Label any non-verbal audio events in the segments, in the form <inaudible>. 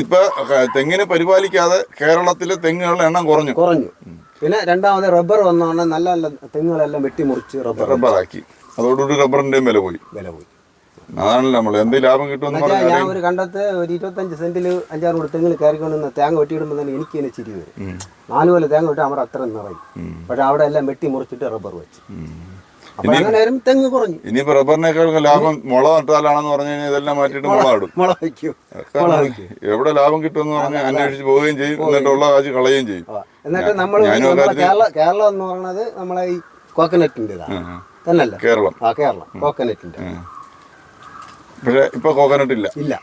ഇപ്പൊ തെങ്ങിനെ പരിപാലിക്കാതെ കേരളത്തിലെ തെങ്ങുകളുടെ എണ്ണം കുറഞ്ഞു. കുറഞ്ഞു. പിന്നെ രണ്ടാമത് റബ്ബർ വന്നോണ്ട് നല്ല നല്ല തെങ്ങുകളെല്ലാം വെട്ടിമുറിച്ച് റബ്ബർ റബ്ബറാക്കി. അതോടുകൂടി റബ്ബറിന്റെയും വില പോയി. വില പോയി. അതാണല്ലോ നമ്മൾ എന്ത് ലാഭം കിട്ടുമെന്ന് പറഞ്ഞാൽ ഞാൻ ഒരു കണ്ടത്ത് ഒരു ഇരുപത്തഞ്ച് സെന്റിൽ അഞ്ചാറ് കൂടി തെങ്ങിൽ കയറിക്കൊണ്ട് നിന്ന് തേങ്ങ വെട്ടിയിടുമ്പോൾ തന്നെ എനിക്ക് തന്നെ ചിരി വരും. നാലുപോലെ തേങ്ങ വെട്ടി അവിടെ അത്ര നിറയും. പക്ഷെ അവിടെ എല്ലാം വെട്ടി മുറിച്ചിട്ട് റബ്ബർ വെച്ച്. ഇനിയിപ്പോ റബ്ബറിനേക്കാൾ ലാഭം മുള നട്ടാലാണെന്ന് പറഞ്ഞു കഴിഞ്ഞാൽ ഇതെല്ലാം മാറ്റിയിട്ട് മുള ഇടും. എവിടെ ലാഭം കിട്ടുമെന്ന് പറഞ്ഞ് അന്വേഷിച്ച് പോവുകയും ചെയ്യും. എന്നിട്ടുള്ള കാശ് കളയുകയും ചെയ്യും. എന്നിട്ട് നമ്മൾ കേരള എന്ന് പറയുന്നത് നമ്മളെ ഈ കോക്കനറ്റിന്റെതാണ് ഉം. കേരളം. ആ കേരളം. കോക്കനറ്റിന്റെ പക്ഷെ ഇപ്പൊ കോക്കനട്ട് ഇല്ല. ഇല്ല.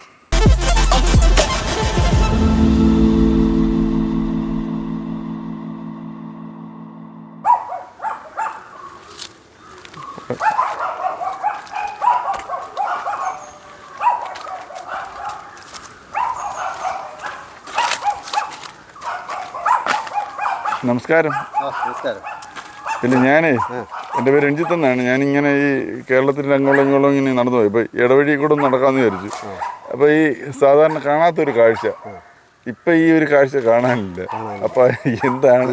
നമസ്കാരം. പിന്നെ ഞാനേ എന്റെ പേര് രഞ്ജിത്ത് എന്നാണ്. ഞാനിങ്ങനെ ഈ കേരളത്തിൽ അങ്ങോളം ഇങ്ങോളം ഇങ്ങനെ നടന്നു പോയി. ഇപ്പം ഇടവഴി കൂടെ നടക്കാമെന്ന് വിചാരിച്ചു. അപ്പോൾ ഈ സാധാരണ കാണാത്തൊരു കാഴ്ച. ഇപ്പം ഈ ഒരു കാഴ്ച കാണാനില്ല. അപ്പം എന്താണ്?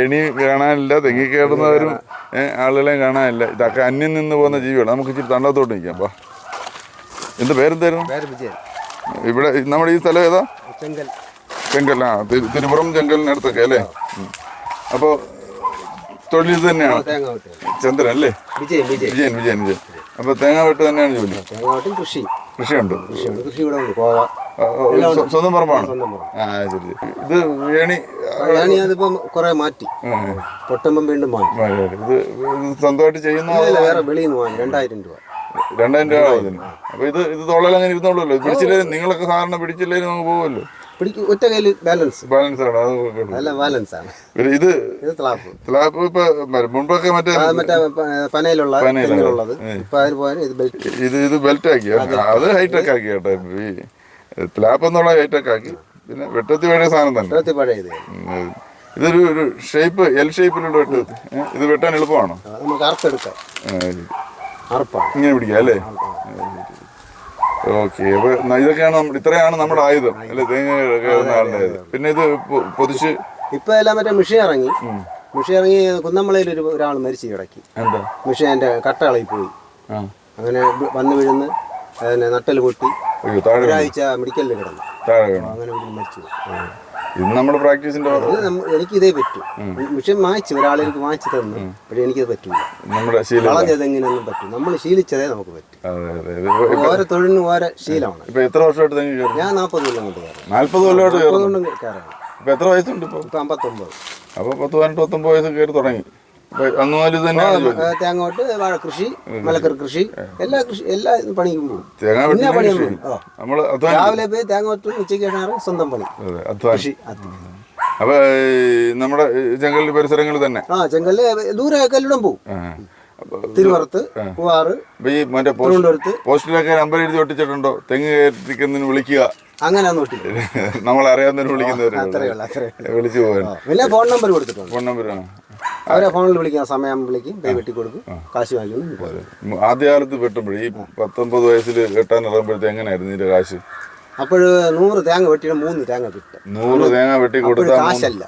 എണി കാണാനില്ല തെങ്ങി കയറുന്നവരും ആളുകളെയും കാണാനില്ല. ഇതൊക്കെ അന്യം നിന്ന് പോകുന്ന ജീവികളാണ്. നമുക്ക് ഇച്ചിരി തണ്ടത്തോട്ട് നിൽക്കാം. വാ. എന്ത് പേരെന്തായിരുന്നു? ഇവിടെ നമ്മുടെ ഈ സ്ഥലം ഏതാ? ചെങ്കൽ. ചെങ്കൽ ആ തിരു- തിരുപുറം ചെങ്കലിനടുത്തൊക്കെ അല്ലേ? അപ്പൊ അപ്പോൾ തൊഴിൽ ഇത് തന്നെയാണ്? ചന്ദ്രൻ അല്ലേ? വിജയൻ വിജയൻ. വിജയൻ അപ്പോൾ തേങ്ങ വെട്ട് തന്നെയാണ് ജോലി? കൃഷി. കൃഷിയുണ്ട്. സ്വന്തം പറമ്പാണ്? ആ ശരി. ഇത് ഏണി ഞാൻ അതിപ്പം കുറെ മാറ്റി. പൊട്ടുമ്പം വീണ്ടും വാങ്ങി. ഇത് സ്വന്തമായിട്ട് ചെയ്യുന്ന വേറെ വെളിയിൽ നിന്ന് വാങ്ങി. രണ്ടായിരം രൂപ. രണ്ടായിരം രൂപ ആവും അപ്പൊ ഇത് ഇത് തൊള്ളൽ അങ്ങനെ ഇരുന്നോളൂല്ലോ പിടിച്ചില്ലേ നിങ്ങളൊക്കെ സാധാരണ പിടിച്ചില്ലേ നമുക്ക് പോകുമല്ലോ പിടിക്ക് ഒറ്റ കയ്യിൽ ബാലൻസ് ബാലൻസ് ആണ് അത് കേട്ടോ. അല്ല ബാലൻസ് ആണ്. പിന്നെ ഇത് സ്ലാബ് ഇപ്പൊ മറ്റേ അത് മറ്റേ പ- പനയിലുള്ള പനയിലുള്ള. തെങ്ങിലുള്ളത് ഇപ്പൊ അതിന് പോയാൽ ഇത് ബെൽറ്റ് ഇത് ഇത് ബെൽറ്റ് ആക്കി. അത് ഹൈടെക് ആക്കി കേട്ടോ. ഈ സ്ലാബ് എന്നുള്ള ഹൈടെക് ആക്കി. പിന്നെ വെട്ടത്തി വേണ്ട സാധനം തന്നെ. ഇരുപത്തി പഴയ ഇത്. ഉം. ഇതൊരു ഒരു ഷേപ്പ് എൽ ഷേപ്പിലുള്ള വെട്ട് ഏ, ഇത് വെട്ടാൻ എളുപ്പമാണോ? അത് നമുക്ക് അറുത്തെടുക്കാം. അറുപ്പാണ്. ഇങ്ങനെ പിടിക്കാം അല്ലേ? ഓക്കെ അപ്പൊ ഇതൊക്കെയാണ് നമ്മുടെ ഇത്രയാണ് നമ്മുടെ ആയുധം അല്ലെ? തേങ്ങ കയറുന്ന ആളുടെ ആയുധം. പിന്നെ ഇത് പൊതിച്ച് ഇപ്പൊ എല്ലാം മറ്റേ മിഷി ഇറങ്ങി. മിഷി ഇറങ്ങി കുന്നമ്മളയിൽ ഒരു ഒരാൾ മരിച്ചു കിടക്കി. എന്താ? മിഷി എന്റെ കട്ടകളി പോയി. അങ്ങനെ വന്നു വീഴുന്ന് അതിനെ നട്ടൽ പൊട്ടി. ഒരാഴ്ച മെഡിക്കലിൽ കിടന്നു. അങ്ങനെ മരിച്ചു. ഇത് നമ്മുടെ പ്രാക്ടീസിന്റെ എനിക്ക് ഇതേ പറ്റൂ. മിഷൻ വാങ്ങിച്ചു ഒരാളെനിക്ക് വാങ്ങിച്ചു തന്നു പക്ഷെ എനിക്കത് പറ്റൂല. നമ്മുടെ വളഞ്ഞത് പറ്റും നമ്മൾ ശീലിച്ചതേ നമുക്ക് പറ്റും. ഓരോ തൊഴിലിനും ഓരോ ശീലമാണ്. ഇപ്പൊ എത്ര വർഷമായിട്ട് തെങ്ങ് ഞാൻ നാൽപ്പത് കൊല്ലം കൊണ്ട് കയറാം നാൽപ്പത് കൊല്ലമായിട്ട് കയറുന്നു. കയറാണ് ഇപ്പൊ എത്ര വയസ്സുണ്ട് ഇപ്പം? അമ്പത്തൊമ്പത്. അപ്പൊ പത്ത് പതിനെട്ട് പത്തൊമ്പത് വയസ്സ് കയറി തുടങ്ങി. തേങ്ങോട്ട് വാഴ കൃഷി മലക്കറി കൃഷി എല്ലാ കൃഷി എല്ലാ പണിക്കും പോകും ആ. രാവിലെ പോയി തേങ്ങ ഒറ്റും ഉച്ചയ്ക്ക് ഇടാറ് സ്വന്തം പണി. കൃഷി അപ്പൊ നമ്മുടെ ജംഗൽ പരിസരങ്ങളിൽ തന്നെ? ആ ചെങ്കല്ല് ദൂരെ കല്ലിടം പോകും തിരുവറത്ത് പൂവാറ് ഈ മറ്റേ പോസ്റ്റിലൊക്കെ നമ്പർ എഴുതി ഒട്ടിച്ചിട്ടുണ്ടോ? തെങ്ങ് കയറ്റിക്കുന്നതിന് വിളിക്കുക. അങ്ങനെ ഒന്നും ഇട്ടില്ല നമ്മളറിയാവുന്നതിന് വിളിക്കുന്നവര് വിളിച്ചു പോകാൻ പിന്നെ ഫോൺ നമ്പർ കൊടുത്തിട്ടുണ്ട്. ഫോൺ നമ്പർ അവരെ ഫോണിൽ വിളിക്കാൻ സമയം വിളിക്കും കൈ വെട്ടി കൊടുക്കും കാശ് വാങ്ങിക്കും ആദ്യകാലത്ത് വെട്ടുമ്പോഴേ ഈ പത്തൊമ്പത് വയസ്സിൽ വെട്ടാൻ ഇറങ്ങുമ്പോഴത്തെ എങ്ങനെയായിരുന്നു ഇതിന്റെ കാശ്? അപ്പോൾ നൂറ് തേങ്ങ വെട്ടിയിട്ട് മൂന്ന് തേങ്ങ കിട്ടും. നൂറ് തേങ്ങ വെട്ടി കൊടുത്താൽ കാശല്ല.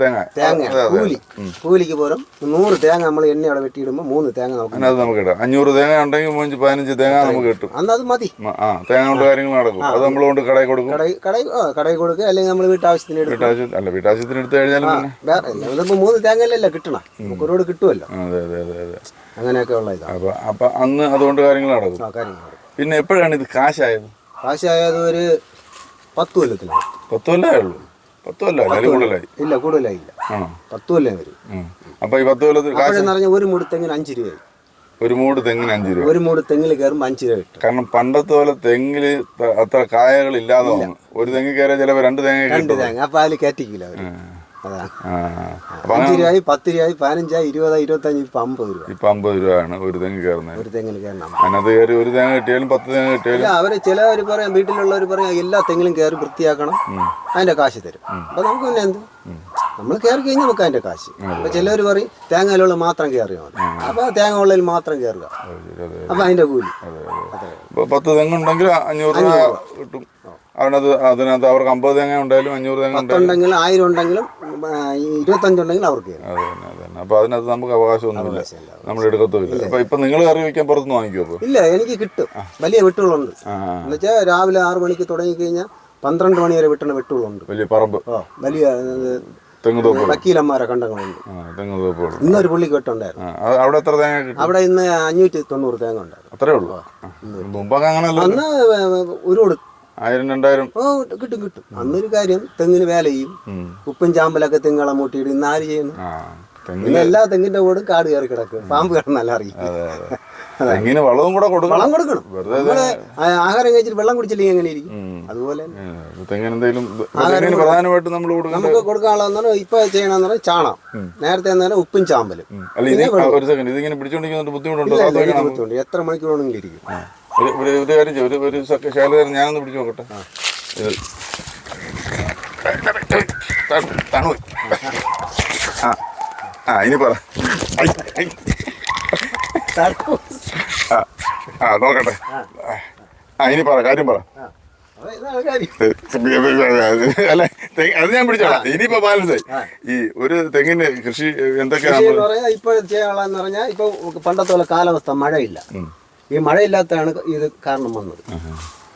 തേങ്ങ. തേങ്ങ. കൂലി. കൂലിക്ക് പോലും നൂറ് തേങ്ങ നമ്മൾ എണ്ണ അവിടെ വെട്ടിയിടുമ്പോൾ മൂന്ന് തേങ്ങ നമുക്ക് അത് നമുക്ക് കിട്ടാം അഞ്ഞൂറ് തേങ്ങ ഉണ്ടെങ്കിൽ മൂഞ്ച് പതിനഞ്ച് തേങ്ങ നമുക്ക് കിട്ടും. അന്ന് അത് മതി. ആ തേങ്ങ കൊണ്ട് കാര്യങ്ങൾ നടക്കും. അത് നമ്മൾ കൊണ്ട് കടയിൽ കൊടുക്കും. കടയിൽ കടയിൽ കൊടുക്കുക. അല്ലെങ്കിൽ നമ്മൾ വീട്ടാവശ്യത്തിന് വീട്ടാവശ്യം അല്ല വീട്ടാവശ്യത്തിന് എടുത്തു കഴിഞ്ഞാലും വേറെ ഇതിപ്പോൾ മൂന്ന് തേങ്ങയല്ലല്ലോ കിട്ടണം. നമുക്ക് ഒരുപാട് കിട്ടുമല്ലോ. അതെ അതെ അതെ അതെ. അങ്ങനെയൊക്കെ ഉള്ള ഇതാണ്. അപ്പൊ അന്ന് അതുകൊണ്ട് കാര്യങ്ങൾ നടക്കും. പിന്നെ എപ്പോഴാണ് ഇത് കാശായത്? കാശായത് ഒരു പത്ത് കൊല്ലത്തിലായി. പത്ത് കൊല്ലമേ ഉള്ളൂ പത്ത് കൊല്ലം. അതിൽ കൂടുതലായി. ഇല്ല കൂടുതലായില്ല. പത്ത് കൊല്ലം വരും. അപ്പൊ ഈ പത്ത് കൊല്ലത്തിൽ അപ്പോഴെന്ന് പറഞ്ഞാൽ ഒരു മൂട് തെങ്ങിന് അഞ്ച് രൂപയായി. ഒരു മൂട് തെങ്ങിന് അഞ്ച് രൂപ. ഒരു മൂട് തെങ്ങിൽ കയറുമ്പോൾ അഞ്ച് രൂപ കിട്ടും. കാരണം പണ്ടത്തെ പോലെ തെങ്ങിൽ അത്ര കായകൾ ഇല്ലാതെ ഒരു തെങ്ങി കയറിയാൽ ചിലപ്പോൾ രണ്ട് തേങ്ങ രണ്ട് തെങ്ങ് തേങ്ങ. അപ്പൊ അതിൽ കയറ്റിക്കില്ല അവർ അതാണ് ആ. അപ്പൊ അഞ്ച് രൂപയായി പത്ത് രൂപയായി പതിനഞ്ചായി ഇരുപതായി ഇരുപത്തഞ്ച് ഇപ്പം അമ്പത് രൂപ. ഇപ്പൊ അമ്പത് രൂപയാണ് ഒരു തെങ്ങ് കയറുന്നത്. ഒരു തെങ്ങിന് കയറണം. അതിനകത്ത് കയറി ഒരു തേങ്ങ കിട്ടിയാലും പത്ത് തേങ്ങ കിട്ടിയാലും ഇല്ല അവർ ചിലവർ പറയാം വീട്ടിലുള്ളവർ പറയാം എല്ലാ തെങ്ങിലും കയറി വൃത്തിയാക്കണം അതിന്റെ കാശ് തരും. അപ്പൊ നമുക്ക് പിന്നെ എന്ത്? നമ്മൾ കയറി കഴിഞ്ഞാൽ നമുക്ക് അതിന്റെ കാശ്. അപ്പൊ ചിലവർ പറയും തേങ്ങയിലുള്ള മാത്രം കയറിയാൽ മതി. അപ്പൊ തേങ്ങ ഉള്ളതിൽ മാത്രം കയറുക. അപ്പൊ അതിന്റെ കൂലി. ഉള്ളൂ. പത്ത് തെങ്ങുണ്ടെങ്കിൽ അഞ്ഞൂറ് രൂപ കിട്ടും. അതിനകത്ത് അതിനകത്ത് അവർക്ക് അമ്പത് തേങ്ങ ഉണ്ടായാലും അഞ്ഞൂറ് തേങ്ങ ഉണ്ടെങ്കിൽ ആയിരം ഉണ്ടെങ്കിലും ഇരുപത്തഞ്ചുണ്ടെങ്കിലും അവർക്ക് കയറും അത് തന്നെ അത് തന്നെ. അപ്പൊ അതിനകത്ത് നമുക്ക് അവകാശമൊന്നുമില്ല. നമ്മൾ എടുക്കത്തുമില്ല. ഇപ്പൊ നിങ്ങൾ കറി വയ്ക്കാൻ പുറത്തുനിന്ന് വാങ്ങിക്കുമോ അപ്പൊ? ഇല്ല എനിക്ക് കിട്ടും. വലിയ വെട്ടുകളുണ്ട്. എന്നുവെച്ചാൽ രാവിലെ ആറ് മണിക്ക് തുടങ്ങി കഴിഞ്ഞാൽ പന്ത്രണ്ട് മണി വരെ വെട്ടണ വെട്ടുകളുണ്ട്. വലിയ പറമ്പ്. വലിയ വക്കീലന്മാരെ കണ്ടങ്ങളുണ്ട്. ഇന്നൊരു പുള്ളിക്ക് വെട്ടുണ്ടായിരുന്നു. അവിടെ എത്ര തേങ്ങ കിട്ടും? അവിടെ ഇന്ന് അഞ്ഞൂറ്റി തൊണ്ണൂറ് തേങ്ങ ഉണ്ടായിരുന്നു. അത്രേ ഉള്ളൂ. അന്ന് ഒരു ഒരുപാട് ആയിരം രണ്ടായിരം. ഓ കിട്ടും കിട്ടും. അന്നൊരു കാര്യം തെങ്ങിന് വേല ചെയ്യും. ഉപ്പും ചാമ്പലൊക്കെ തെങ്ങളെ മൂട്ടിയിടും ഇന്ന് ആര് ചെയ്യുന്നു. പിന്നെ എല്ലാ തെങ്ങിന്റെ കൂടെ കാട് കയറി കിടക്കും. പാമ്പ് കിടന്നല്ല അറിയും അതെ അതെ തെങ്ങിന് വളവും കൂടെ കൊടുക്കണം. വളം കൊടുക്കണം. നമ്മൾ ആഹാരം കഴിച്ചിട്ട് വെള്ളം കുടിച്ചില്ലെങ്കിൽ എങ്ങനെ ഇരിക്കും? അതുപോലെ ഏ, തെങ്ങിന് എന്തെങ്കിലും തെങ്ങിന് പ്രധാനമായിട്ട് നമ്മൾ നമുക്ക് കൊടുക്കാനുള്ളതെന്ന് ഇപ്പൊ ചെയ്യണമെന്ന് പറഞ്ഞാൽ ചാണം നേരത്തെ എന്ന് പറഞ്ഞാൽ ഉപ്പും ചാമ്പലും. ഇതിങ്ങനെ പിടിച്ചോണ്ടിരിക്കുന്നുണ്ട് ബുദ്ധിമുട്ടുണ്ടോ. എത്ര മണിക്കൂർ വേണമെങ്കിലും ഇരിക്കും. ഒരു ഒരു ഒരു കാര്യം ചെയ്യ്. ഒരു ഒരു സെക്ക- ശൈലജ ഞാനൊന്ന് പിടിച്ചു നോക്കട്ടെ. ഇത് തണുപോയി ആ. ആ ഇനി പറ. ആ നോക്കട്ടെ. ആ ഇനി പറ കാര്യം പറ. അല്ല അത് ഞാൻ പിടിച്ചോളാം. ഇനിയിപ്പോ ബാലൻസ് ഈ ഒരു തെങ്ങിന് കൃഷി എന്തൊക്കെയാണ് ഇപ്പൊ ചെയ്യാനുള്ളതെന്ന് പറഞ്ഞാൽ ഇപ്പൊ പണ്ടത്തെ പോലെ കാലാവസ്ഥ മഴയില്ല. ഈ മഴയില്ലാത്തതാണ് ഇത് കാരണം വന്നത്.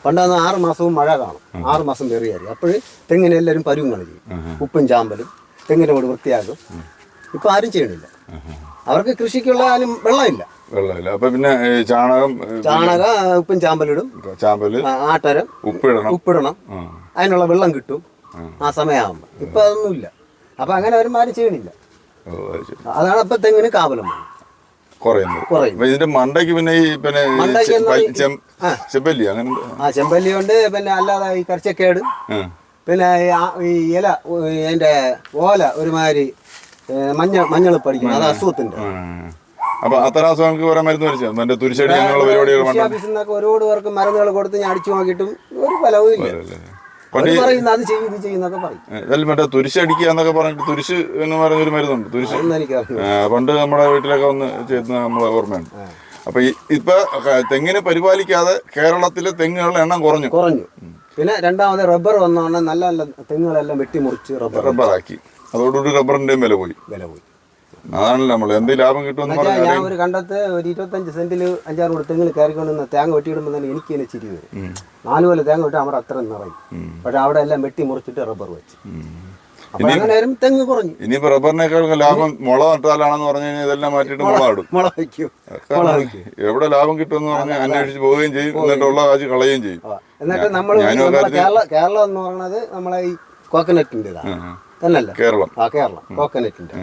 പണ്ടാന്ന് ആറ് മാസവും മഴ കാണും. ആറ് മാസം വെറിയായിരിക്കും അപ്പോഴ് തെങ്ങിന് എല്ലാവരും പരുവും കളിക്കും ഉപ്പും ചാമ്പലും തെങ്ങിന്റെ കൂടെ വൃത്തിയാക്കും. ഇപ്പം ആരും ചെയ്യണില്ല. അവർക്ക് കൃഷിക്കുള്ള ആരും വെള്ളമില്ല. വെള്ളമില്ല. അപ്പൊ പിന്നെ ചാണകം ചാണക ഉപ്പും ചാമ്പലിടും. ചാമ്പൽ ആട്ടരം ഉപ്പിടണം. ഉപ്പിടണം. അതിനുള്ള വെള്ളം കിട്ടും. ആ. സമയമാകുമ്പോൾ. ഇപ്പൊ അതൊന്നുമില്ല. അപ്പൊ അങ്ങനെ അവരും ആരും ചെയ്യണില്ല അതാണ് അപ്പൊ തെങ്ങിന് കാവലം. കുറയുന്നത് കുറയും ഇതിന്റെ മണ്ടയ്ക്ക് പിന്നെ ഈ പിന്നെ. ചെമ്പല്ലി അങ്ങനെ ആ ചെമ്പല്ലി ഉണ്ട് പിന്നെ അല്ലാതെ ഈ കർച്ചക്കേട് ആ. പിന്നെ ഈ ഇല എന്റെ അതിന്റെ ഓല ഒരുമാതിരി മഞ്ഞ മഞ്ഞൾ പഠിക്കുന്നത് അത് അസുഖത്തിന്റെ. അപ്പൊ അത്തരം അസുഖങ്ങൾക്ക് കുറെ മരുന്ന് മറ്റേ തുരിശടി അങ്ങനെയുള്ള പരിപാടികൾ കൃഷി വേണ്ട ഓഫീസിൽ നിന്നൊക്കെ ഒരുപാട് പേർക്ക് മരുന്നുകൾ കൊടുത്ത് ഞാൻ അടിച്ചു നോക്കിയിട്ടും ഒരു ഫലവും ഇല്ല. അത് ചെയ്യും ഇത് ചെയ്യുന്നൊക്കെ പറയും. ഇതെല്ലാം മറ്റേ തുരിശടിക്കുക എന്നൊക്കെ പറഞ്ഞിട്ട് തുരിശ് എന്ന് പറഞ്ഞൊരു മരുന്നുണ്ട് തുരിശ്. പണ്ട് നമ്മുടെ വീട്ടിലൊക്കെ വന്ന് ചെയ്യുന്ന നമ്മളെ ഓർമ്മയുണ്ട്. അപ്പൊ ഇപ്പൊ തെങ്ങിനെ പരിപാലിക്കാതെ കേരളത്തിലെ തെങ്ങുകളുടെ എണ്ണം കുറഞ്ഞു. കുറഞ്ഞു. പിന്നെ രണ്ടാമത് റബ്ബർ വന്നോണ്ട് നല്ല നല്ല തെങ്ങുകളെല്ലാം വെട്ടിമുറിച്ച് റബ്ബർ. റബ്ബറാക്കി. അതോടുകൂടി റബ്ബറിന്റെയും വില പോയി. വില പോയി. അതാണല്ലോ നമ്മൾ എന്ത് ലാഭം കിട്ടുമെന്ന് പറഞ്ഞാൽ ഞാൻ ഒരു കണ്ടത്ത് ഒരു ഇരുപത്തഞ്ച് സെന്റിൽ അഞ്ചാറ് കൂടെ തെങ്ങിൽ കയറിക്കൊണ്ട് തേങ്ങ വെട്ടിയിടുമ്പോൾ തന്നെ എനിക്ക് തന്നെ ചിരി വരും. നാല് പോലെ തേങ്ങ വെട്ടി അവിടെ അത്ര നിറയും. പക്ഷെ അവിടെ എല്ലാം വെട്ടി മുറിച്ചിട്ട് റബ്ബർ വെച്ച്. തെങ്ങ് കുറഞ്ഞു. ഇനിയിപ്പോ റബ്ബറിനേക്കാൾ ലാഭം മുള നട്ടാലാണെന്ന് പറഞ്ഞു കഴിഞ്ഞാൽ ഇതെല്ലാം മാറ്റിയിട്ട് മുള ഇടും. മുള വയ്ക്കും. എവിടെ ലാഭം കിട്ടുമെന്ന് പറഞ്ഞാൽ അന്വേഷിച്ച് പോവുകയും ചെയ്യും. എന്നിട്ടുള്ള കാശ് കളയുകയും ചെയ്യും. എന്നിട്ട് നമ്മൾ കേരള കേരളം എന്ന് പറയുന്നത് നമ്മളെ ഈ കോക്കനറ്റിന്റെ ഇതാണ് കേരളം. ആ കേരളം. കോക്കനറ്റിന്റെ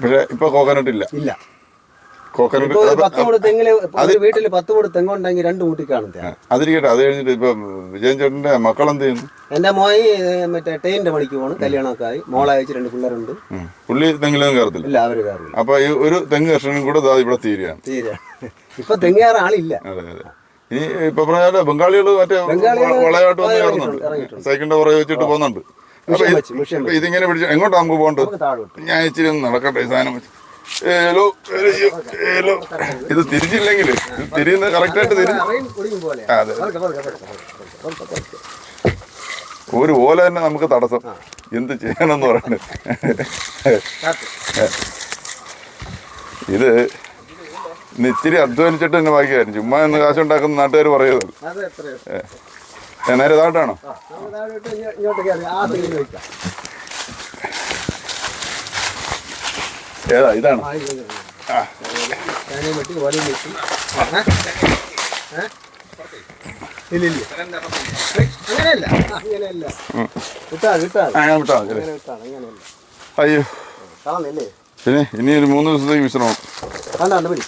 പക്ഷെ ഇപ്പൊ കോക്കനട്ട് ഇല്ല. ഇല്ല. കോക്കനട്ട് ഇപ്പൊ ഒരു പത്ത് മൂട് തെങ്ങിൽ ഒരു വീട്ടിൽ പത്ത് മൂട് തെങ്ങുണ്ടെങ്കിൽ രണ്ട് കൂട്ടി കാണും തേങ്ങ അതിരിക്കട്ടെ അത് കഴിഞ്ഞിട്ട് ഇപ്പൊ വിജയൻ ചേട്ടന്റെ മക്കളെന്ത് ചെയ്യുന്നു? എന്റെ മോയി മറ്റേ ടെയിന്റെ പണിക്ക് പോകണം കല്യാണമൊക്കെ ആയി മോളെ അയച്ച് രണ്ട് പിള്ളേരുണ്ട്. പുള്ളി തെങ്ങിലൊന്നും കയറത്തില്ല. ഇല്ല അവർ കയറില്ല അപ്പൊ ഈ ഒരു തെങ്ങ് കർഷകനും കൂടെ ഇവിടെ തീരുകയാണ്. തീരെ ഇപ്പൊ തെങ്ങേറെ ആളില്ല. അതെ അതെ. ഇനി ഇപ്പൊ പറഞ്ഞാലോ ബംഗാളികൾ മറ്റേ വളയായിട്ട് വന്ന് കയറുന്നുണ്ട്. സൈക്കിളിന്റെ പുറകെ വെച്ചിട്ട് പോകുന്നുണ്ട്. ഇതിങ്ങനെ പിടിച്ച് എങ്ങോട്ടാ നമുക്ക് പോകണ്ടത് ഞാൻ ഇച്ചിരി ഒന്ന് നടക്കട്ടെ സാധനം വെച്ച്. ഏലോ ഏലോ, ഏലോ. ഇത് തിരിച്ചില്ലെങ്കിൽ തിരിയുന്ന കറക്റ്റായിട്ട് തിരിഞ്ഞ്. ആ, അതെ. ഒരു ഓല തന്നെ നമുക്ക് തടസ്സം. എന്ത് ചെയ്യണമെന്ന് പറയുന്നത് ഇത് ഇന്ന് ഇച്ചിരി അധ്വാനിച്ചിട്ട് തന്നെ ബാക്കിയായിരുന്നു. ചുമ്മാ ഇന്ന് കാശുണ്ടാക്കുന്ന നാട്ടുകാർ പറയുന്നത്. നേരെ ഇതാട്ടാണോ ഏതാ ഇതാണ്? ആ, ഇത് ഇത്. ആ. തേങ്ങയും വെട്ടി ഓലയും വെട്ടി. ഏ? ഏ? ഇല്ല ഇല്ല. ഏയ്, അങ്ങനെയല്ല. ആ, അങ്ങനെയല്ല. വിട്ടാ വിട്ടാ. ആ, ഞാൻ വിട്ടാ അങ്ങനെ വിട്ടാണ് അങ്ങനെയല്ല. അയ്യോ. പിന്നെ ഇനി ഒരു മൂന്ന് ദിവസത്തേക്ക് വിശ്രമം കണ്ടാണ്ട് പിടി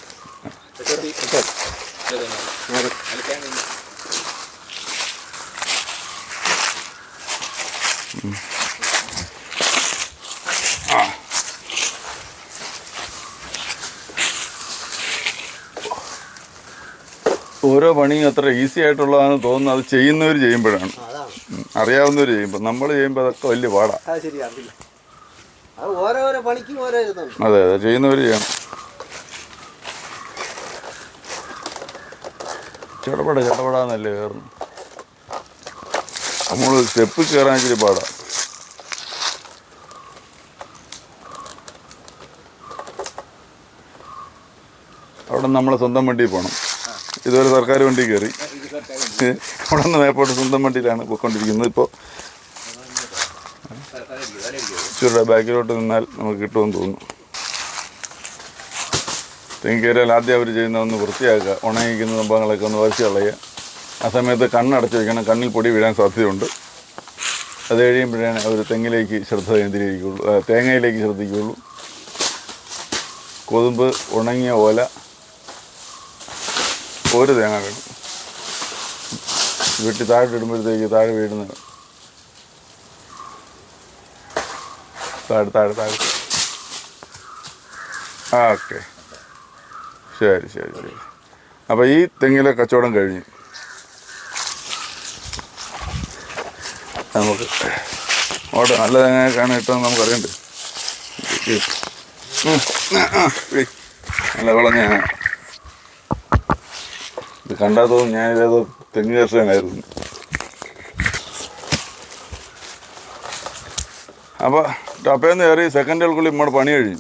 ഓരോ പണിയും അത്ര ഈസി ആയിട്ടുള്ളതാണ് തോന്നുന്നത് അത് ചെയ്യുന്നവർ ചെയ്യുമ്പോഴാണ്. അറിയാവുന്നവർ ചെയ്യുമ്പോൾ നമ്മൾ ചെയ്യുമ്പോൾ അതൊക്കെ വലിയ പാടാണ് അത് അത് ചെയ്യുന്നവർ ചെയ്യണം. ചടപട ചടപടാന്നല്ലേ കയറുന്നു നമ്മൾ സ്റ്റെപ്പ് കയറാൻ ഇച്ചിരി പാടാ. അവിടെ നമ്മൾ സ്വന്തം വണ്ടിയിൽ പോകണം ഇതുവരെ സർക്കാർ വണ്ടി കയറി. അവിടെ നിന്ന് മേപ്പോട്ട് സ്വന്തം വണ്ടിയിലാണ് പോയിക്കൊണ്ടിരിക്കുന്നത് ഇപ്പോൾ. ചുരുടെ ബാക്കിലോട്ട് നിന്നാൽ നമുക്ക് കിട്ടുമെന്ന് തോന്നുന്നു. തെങ്ങി കയറിയാൽ ആദ്യം അവർ ചെയ്യുന്ന ഒന്ന് വൃത്തിയാക്കുക. ഉണങ്ങിക്കുന്ന സംഭവങ്ങളൊക്കെ ഒന്ന് വരച്ച് കളയുക. ആ സമയത്ത് കണ്ണടച്ച് വയ്ക്കണം കണ്ണിൽ പൊടി വീഴാൻ സാധ്യതയുണ്ട്. അത് കഴിയുമ്പോഴാണ് അവർ തെങ്ങിലേക്ക് ശ്രദ്ധ കേന്ദ്രീകരിക്കുകയുള്ളൂ. തേങ്ങയിലേക്ക് ശ്രദ്ധിക്കുകയുള്ളൂ. കൊതുമ്പ് ഉണങ്ങിയ ഓല ഒരു തേങ്ങ വേണം വെട്ടി താഴെ ഇടുമ്പോഴത്തേക്ക് താഴെ വീഴുന്ന താഴെ താഴെ താഴെ. ആ ഓക്കെ. ശരി ശരി ശരി. അപ്പോൾ ഈ തെങ്ങിലെ കച്ചവടം കഴിഞ്ഞു നമുക്ക് ഓട്ടെ നല്ല തേങ്ങയൊക്കെയാണ് ഇട്ടതെന്ന് നമുക്കറിയണ്ടേ? നല്ല വിളഞ്ഞ തോന്നും ഞാനിതേതോ തെങ്ങ് കർഷകനായിരുന്നു. അപ്പോൾ ടപ്പേന്ന് കയറി സെക്കൻഡുകൾക്കുള്ളിൽ നമ്മുടെ പണി കഴിഞ്ഞു.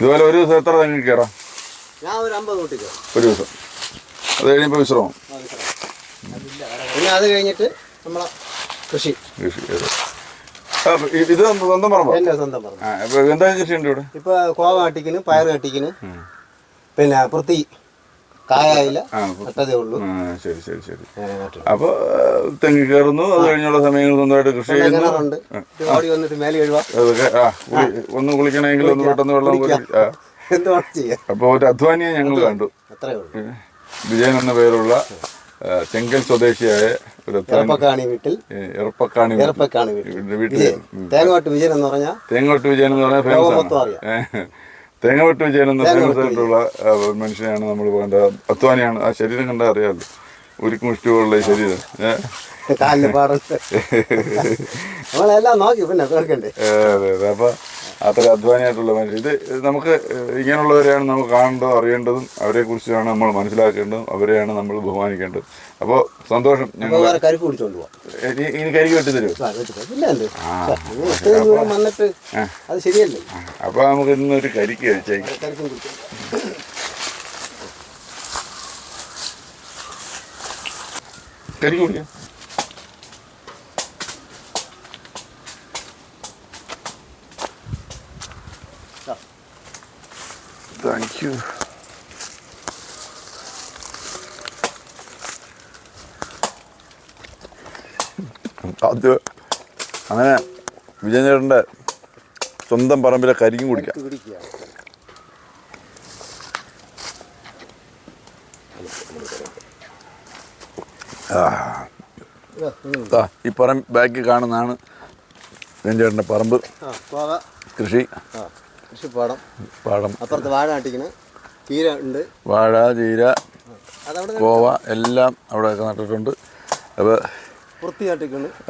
ഇതുപോലെ ഒരു ദിവസം എത്ര തെങ്ങ് കയറാം? ഒരു ദിവസം. അത് കഴിഞ്ഞപ്പോ വിശ്രമം. പിന്നെ അത് കഴിഞ്ഞിട്ട് നമ്മളെ കൃഷി. കൃഷി ചെയ്ത്. ആ, ഇ- ഇത് സ്വന്തം പറമ്പോ? സ്വന്തം അപ്പൊ എന്താ കൃഷിയുണ്ട് ഇവിടെ? ഇപ്പൊ കോവ കട്ടിക്കിന് പയർ കട്ടിക്കിന് പിന്നെ വൃത്തി. കായായില്ല. ആ നട്ടതേ ഉള്ളൂ. ശരി ശരി ശരി. അപ്പൊ തെങ്ങി കയറുന്നു അത് കഴിഞ്ഞുള്ള സമയങ്ങൾ സ്വന്തമായിട്ട് കൃഷി ചെയ്യുന്നുണ്ട് വന്നിട്ട് മേലെ എഴുവാ. ഒന്ന് കുളിക്കണമെങ്കിൽ ഒന്ന് പെട്ടെന്ന് വെള്ളം അപ്പൊ ഒരു അധ്വാനിയെ ഞങ്ങൾ കണ്ടു. വിജയൻ എന്ന പേരുള്ള ചെങ്കൽ സ്വദേശിയായ ഒരു എറപ്പക്കാണി വീട്ടിൽ. എറപ്പക്കാണി വീട്ടിൽ. എറപ്പക്കാണി തേങ്ങോട്ട് വിജയൻ എന്ന് പറഞ്ഞാൽ തേങ്ങോട്ട് വിജയൻ എന്ന് പറഞ്ഞാൽ ഫേമസ് ആണ്. ഏ, തേങ്ങവെട്ട് ചെയ്യുന്ന ഫേമസായിട്ടുള്ള മനുഷ്യനാണ് നമ്മൾ വേണ്ട. അധ്വാനിയാണ്. ആ ശരീരം കണ്ടാൽ അറിയാമല്ലോ ഉരുക്കും ഇഷ്ടമുള്ള ഈ ശരീരം. ഏഹ് <laughs> അതെ അതെ. അപ്പൊ അത്ര അധ്വാനിയായിട്ടുള്ള മനുഷ്യർ ഇത് നമുക്ക് ഇങ്ങനെയുള്ളവരെയാണ് നമുക്ക് കാണേണ്ടതും അറിയേണ്ടതും അവരെ കുറിച്ചാണ് നമ്മൾ മനസ്സിലാക്കേണ്ടതും അവരെയാണ് നമ്മൾ ബഹുമാനിക്കേണ്ടത്. അപ്പോൾ സന്തോഷം ഞങ്ങൾ ഇനി- കരിക്ക് വെട്ടി തരുമോ വന്നിട്ട് അത് ശരിയല്ലേ? അപ്പോൾ നമുക്ക് ഇന്നൊരു കരിക്ക് കഴിച്ചേക്കാം കരിക്ക് കുടിക്കും. യു അത് അങ്ങനെ വിജയനേട്ടന്റെ സ്വന്തം പറമ്പിലെ കരിക്കും കുടിക്കാം. ഈ പറമ്പ് ബാക്കി കാണുന്നതാണ് വിജയചേട്ടന്റെ പറമ്പ് കൃഷി. കൃഷിപ്പാടം. പാടം. അപ്പുറത്ത് വാഴ നട്ടിക്കണ് ചീര ഉണ്ട്. വാഴ ചീര അതവിടെ കോവ എല്ലാം അവിടെ നട്ടിട്ടുണ്ട്. അപ്പോൾ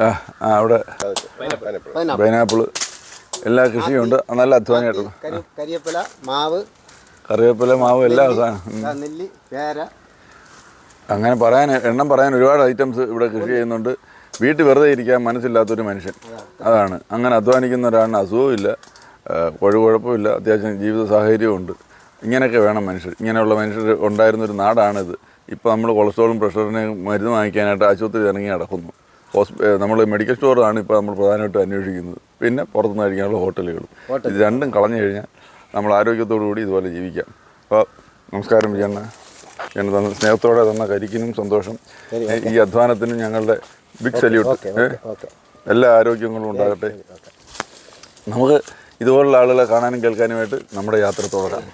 ആ അവിടെ പൈനാപ്പിൾ. പൈനാപ്പിൾ എല്ലാ കൃഷിയുണ്ട് നല്ല അധ്വാനമായിട്ടുള്ള കരി കരിയപ്പില മാവ്. കറിവേപ്പില മാവ് എല്ലാ സാധനം. നെല്ലി പേര. അങ്ങനെ പറയാൻ എണ്ണം പറയാൻ ഒരുപാട് ഐറ്റംസ് ഇവിടെ കൃഷി ചെയ്യുന്നുണ്ട്. വീട്ടിൽ വെറുതെ ഇരിക്കാൻ മനസ്സില്ലാത്തൊരു മനുഷ്യൻ. അതാണ്. അങ്ങനെ അധ്വാനിക്കുന്ന ഒരാളിന് അസുഖവും ഇല്ല. കുഴപ്പമില്ല അത്യാവശ്യം ജീവിത സാഹചര്യവും ഉണ്ട് ഇങ്ങനെയൊക്കെ വേണം മനുഷ്യർ. ഇങ്ങനെയുള്ള മനുഷ്യർ ഉണ്ടായിരുന്നൊരു നാടാണിത്. ഇപ്പോൾ നമ്മൾ കൊളസ്ട്രോളും പ്രഷറിനെയും മരുന്ന് വാങ്ങിക്കാനായിട്ട് ആശുപത്രി ഇറങ്ങി നടക്കുന്നു. ഹോസ്പി നമ്മൾ മെഡിക്കൽ സ്റ്റോറാണ് ഇപ്പോൾ നമ്മൾ പ്രധാനമായിട്ടും അന്വേഷിക്കുന്നത്. പിന്നെ പുറത്തുനിന്ന് കഴിക്കാനുള്ള ഹോട്ടലുകളും. ഇത് രണ്ടും കളഞ്ഞു കഴിഞ്ഞാൽ നമ്മൾ ആരോഗ്യത്തോടു കൂടി ഇതുപോലെ ജീവിക്കാം. അപ്പോൾ നമസ്കാരം വിജയണ്ണ ഞാൻ തന്ന സ്നേഹത്തോടെ തന്ന കരിക്കിനും സന്തോഷം. ഈ അധ്വാനത്തിനും ഞങ്ങളുടെ ബിഗ് സല്യൂട്ട്. എല്ലാ ആരോഗ്യങ്ങളും ഉണ്ടാകട്ടെ. നമുക്ക് ഇതുപോലുള്ള ആളുകളെ കാണാനും കേൾക്കാനുമായിട്ട് നമ്മുടെ യാത്ര തുടരാം.